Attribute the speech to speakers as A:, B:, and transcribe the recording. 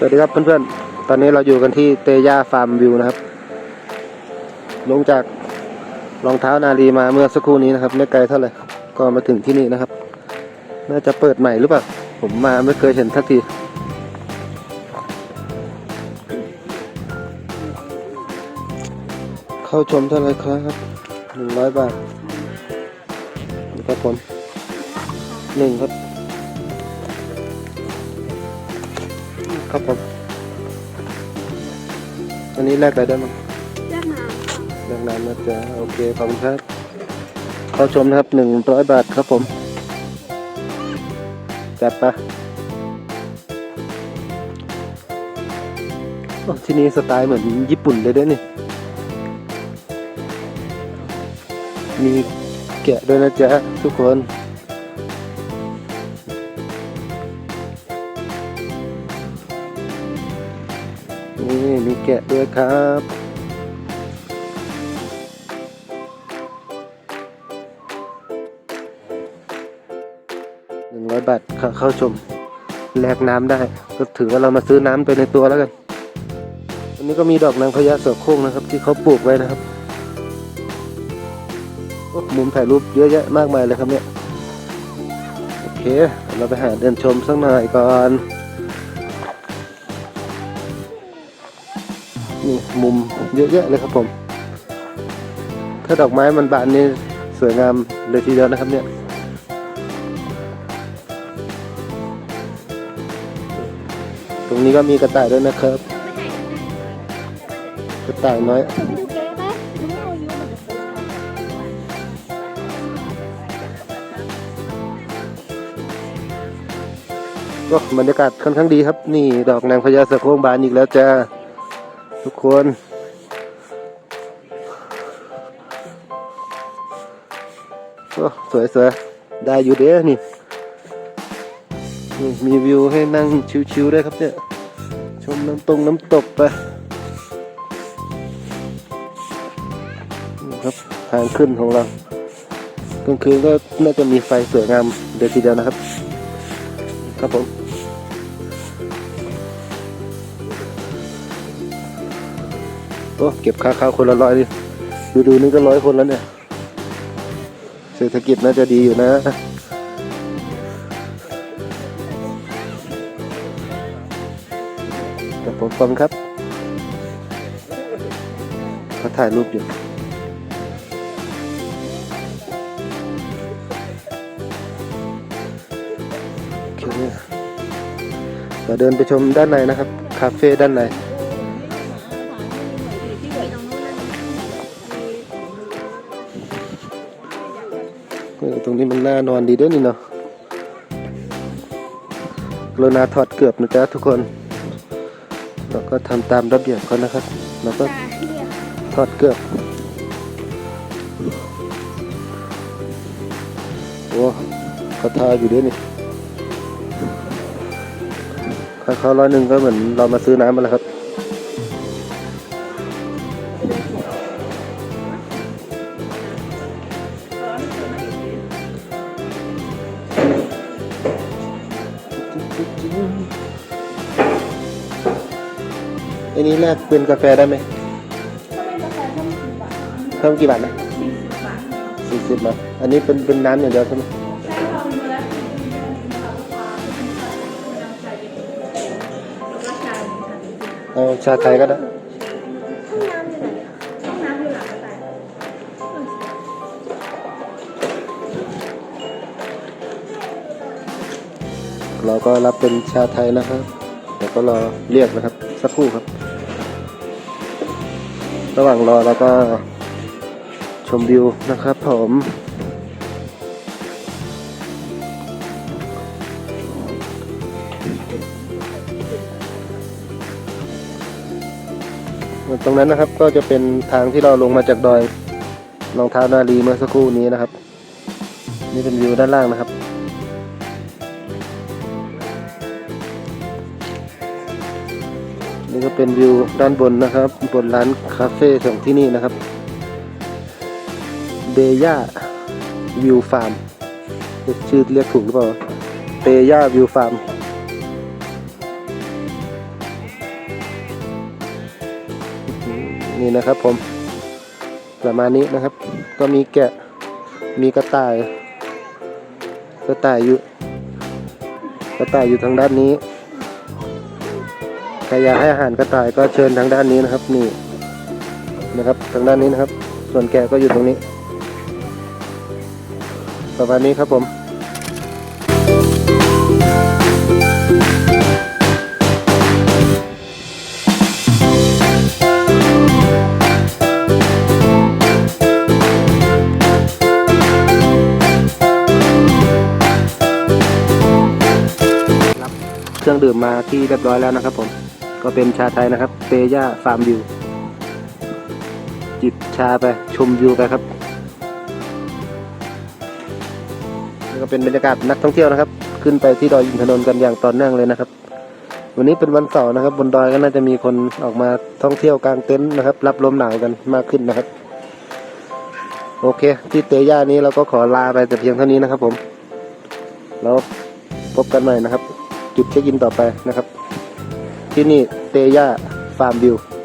A: สวัสดีครับเพื่อนๆ ตอนนี้เราอยู่กันที่เตย่าฟาร์มวิวนะครับ ลงจากรองเท้านาลีมาเมื่อสักครู่นี้นะครับ ไม่ไกลเท่าไหร่ ก็มาถึงที่นี่นะครับ น่าจะเปิดใหม่หรือเปล่า ผมมาไม่เคยเห็นทักทีเข้าชมเท่าไหร่ครับหนึ่งร้อยบาทนี่ครับผมหนึ่งครับ ครับผมอันนี้แลกอะไรได้มั้ง
B: เลือกน้
A: แลกน้ำนะจ๊ะโอเคขอบคุณครับเข้าชมนะครับหนึ่งร้อยบาทครับผม จัดไปะโอ้ที่นี่สไตล์เหมือนญี่ปุ่นเลยด้วยนี่ มีแกะด้วยนะจ๊ะทุกคนนี่ ด้วยครับหนึ่งร้อยบาทเข้าเข้าชม แลกน้ำได้ ก็ถือว่าเรามาซื้อน้ำไปในตัวแล้วกันอันนี้ก็มีดอกนางพญาเสือโคร่งนะครับ ที่เขาปลูกไว้นะครับมุมถ่ายรูปเยอะแยะมากมายเลยครับเนี่ย โอเค เราไปหาเดินชมสักหน่อยก่อน นี่มุมเยอะแยะเลยครับผม ถ้าดอกไม้มันบานนี่สวยงามเลยทีเดียวนะครับเนี่ยตรงนี้ก็มีกระต่ายด้วยนะครับ กระต่ายน้อย
B: ก็
A: บรรยากาศค่อนข้างดีครับ นี่ดอกนางพญาเสือโครงบานอีกแล้วจ้า ทุกคนก็สวยๆได้อยู่เด้อนี่นี่ มีวิวให้นั่งชิวๆได้ครับเนี่ย ชมน้ำตรงน้ำตกไปนะครับทางขึ้นของเรากลางคืนก็น่าจะมีไฟสวยงามเดียวทีเดียวนะครับ ครับผม โอ้เก็บค่าข้าวคนละร้อยดิดูดูนี่ก็ร้อยคนแล้วเนี่ย เศรษฐกิจน่าจะดีอยู่นะแต่ผมฟังครับเขาถ่ายรูปอยู่โอเคเราเดินไปชมด้านในนะครับ คาเฟ่ด้านใน รงนี้มันน่านอนดีด้วยนี่เนาะกรุณาถอดเกือบนะจ๊ะทุกคนแล้วก็ทำตามระเบียบเขานะครับแล้วก็ถอดเกือบ โอ้เขาทาอยู่ด้วยนี่ค่าเขาร้อยหนึ่งก็เหมือนเรามาซื้อน้ำมาแล้วครับ ไอันนี้แลกเป็นกาแฟได้ไหมเพิ่มกี่บาทนะสี่สิบบาทอันนี้เป็นเป็นน้ำอย่างเดียวใช่ไหมเอาชาไทยก็ได้เราก็รับเป็นชาไทยนะครับเดี๋ยวก็รอเรียกนะครับสักครู่ครับ ระหว่างรอเราก็ชมวิวนะครับผมตรงนั้นนะครับก็จะเป็นทางที่เราลงมาจากดอยรองเท้านาลีเมื่อสักครู่นี้นะครับ นี่เป็นวิวด้านล่างนะครับ นี่ก็เป็นวิวด้านบนนะครับบนร้านคาเฟ่ของที่นี่นะครับเบย่าวิวฟาร์มชื่อเรียกถูกหรือเปล่าเบย่าวิวฟาร์มนี่นะครับผมประมาณนี้นะครับ ก็มีแกะมีกระต่าย กระต่ายอยู่ กระต่ายอยู่ทางด้านนี้ ใครอยากให้อาหารกระต่ายก็เชิญทางด้านนี้นะครับ นี่นะครับทางด้านนี้นะครับ ส่วนแกะก็อยู่ตรงนี้ ประมาณนี้ครับผมรับเครื่องดื่มมาที่เรียบร้อยแล้วนะครับผม ก็เป็นชาไทยนะครับเตย่าฟาร์มวิวจิบชาไปชมวิวไปครับนี่ก็เป็นบรรยากาศนักท่องเที่ยวนะครับ ขึ้นไปที่ดอยอินทนนท์กันอย่างต่อเนื่องเลยนะครับ วันนี้เป็นวันเสาร์นะครับ บนดอยก็น่าจะมีคนออกมาท่องเที่ยวกลางเต็นท์นะครับ รับลมหนาวกันมากขึ้นนะครับ โอเค ที่เตย่านี้เราก็ขอลาไปแต่เพียงเท่านี้นะครับ ผม แล้วพบกันใหม่นะครับ จุดเช็คอินต่อไปนะครับ ที่นี่ Teya Farmview.